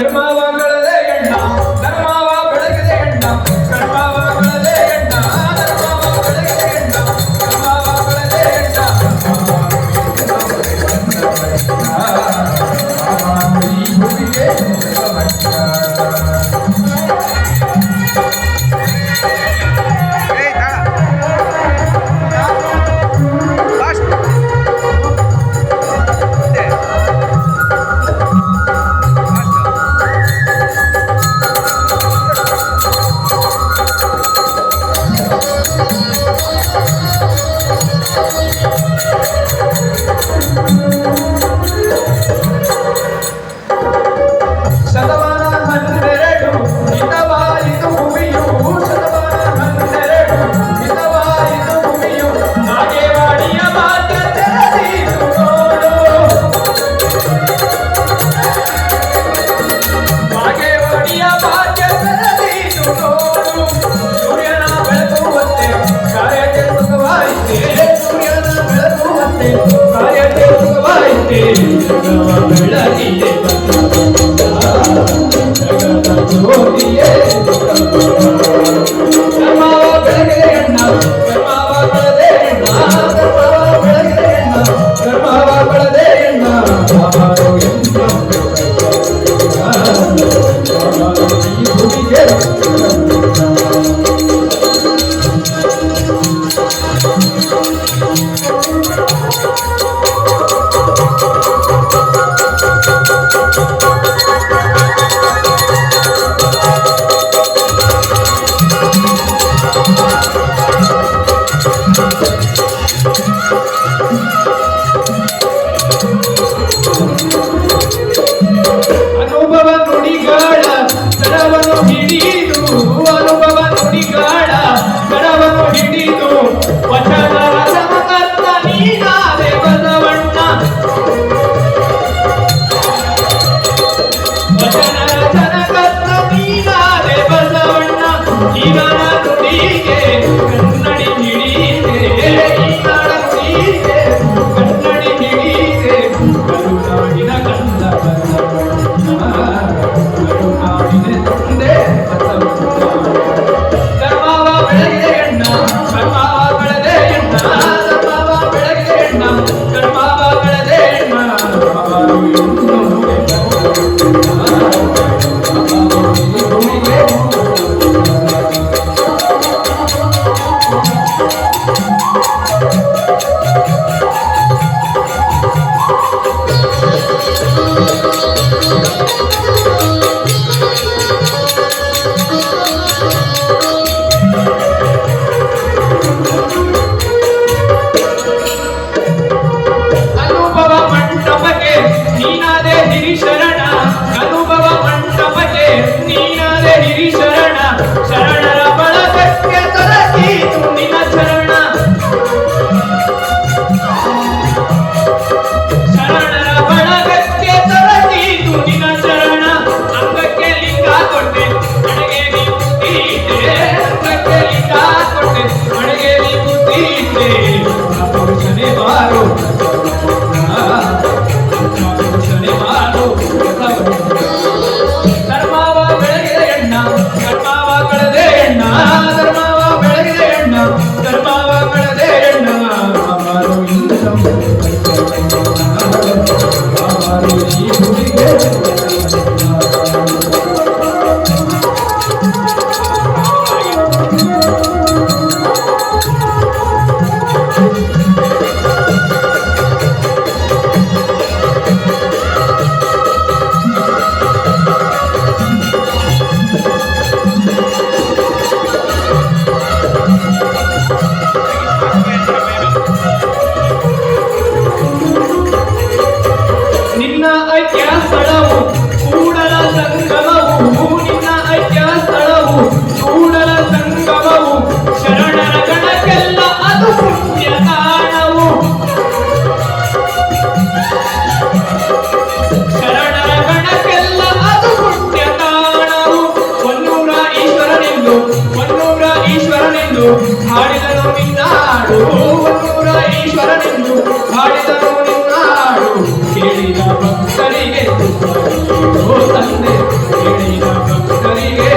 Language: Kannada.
Hermana காயத்தை காயத்தை ಅನುಭವ ನುಡಿಗಾಳ ತಡವನ್ನು ಹಿಡಿದು ಅನುಭವ ನುಡಿಗಾಳ ತಡವನ್ನು ಹಿಡಿದು ವಚನ ರಸಮಕರ್ತ ಬಸವಣ್ಣ. ವಚನ বারো ಮಾಡಿದನು ನಿನ್ನಾಡು ನೂರ ಈಶ್ವರನೆಂದು ಮಾಡಿದನು ನಿನ್ನಾಡು ಕೇಳಿದ ಭಕ್ತರಿಗೆ ತಂದೆ ಕೇಳಿದ ಭಕ್ತರಿಗೆ